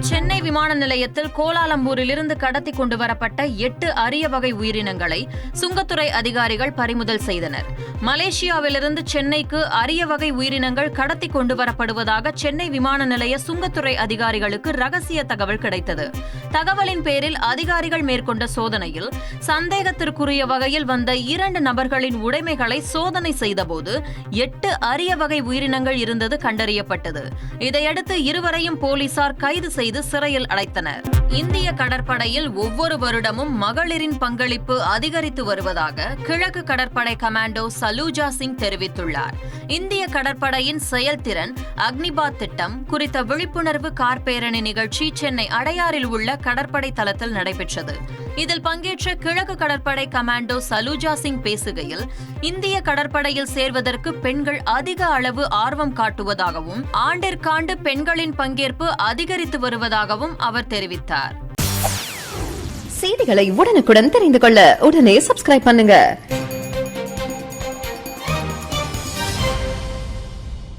சென்னை விமான நிலையத்தில் கோலாலம்பூரிலிருந்து கடத்தி கொண்டு வரப்பட்ட எட்டு அரிய வகை உயிரினங்களை சுங்கத்துறை அதிகாரிகள் பறிமுதல் செய்தனர். மலேசியாவிலிருந்து சென்னைக்கு அரிய வகை உயிரினங்கள் கடத்தி கொண்டு வரப்படுவதாக சென்னை விமான நிலைய சுங்கத்துறை அதிகாரிகளுக்கு ரகசிய தகவல் கிடைத்தது. தகவலின் பேரில் அதிகாரிகள் மேற்கொண்ட சோதனையில் சந்தேகத்திற்குரிய வகையில் வந்த இரண்டு நபர்களின் உடைமைகளை சோதனை செய்தபோது எட்டு அரிய வகை உயிரினங்கள் இருந்தது கண்டறியப்பட்டது. இதையடுத்து இருவரையும் போலீசார் கைது செய்து சிறையில் அடைத்தனர். இந்திய கடற்படையில் ஒவ்வொரு வருடமும் மகளிரின் பங்களிப்பு அதிகரித்து வருவதாக கிழக்கு கடற்படை கமாண்டோ சலூஜா சிங் தெரிவித்துள்ளார். இந்திய கடற்படையின் செயல்திறன் அக்னிபாத் திட்டம் குறித்த விழிப்புணர்வு கார் பேரணி நிகழ்ச்சி சென்னை அடையாறில் உள்ள கடற்படை தளத்தில் நடைபெற்றது. இதில் பங்கேற்ற கிழக்கு கடற்படை கமாண்டோ சலூஜா சிங் பேசுகையில் இந்திய கடற்படையில் சேர்வதற்கு பெண்கள் அதிக அளவு ஆர்வம் காட்டுவதாகவும் ஆண்டிற்காண்டு பெண்களின் பங்கேற்பு அதிகரித்து வருவதாகவும் அவர் தெரிவித்தார். செய்திகளை உடனுக்குடன் தெரிந்து கொள்ள உடனே சப்ஸ்கிரைப் பண்ணுங்க.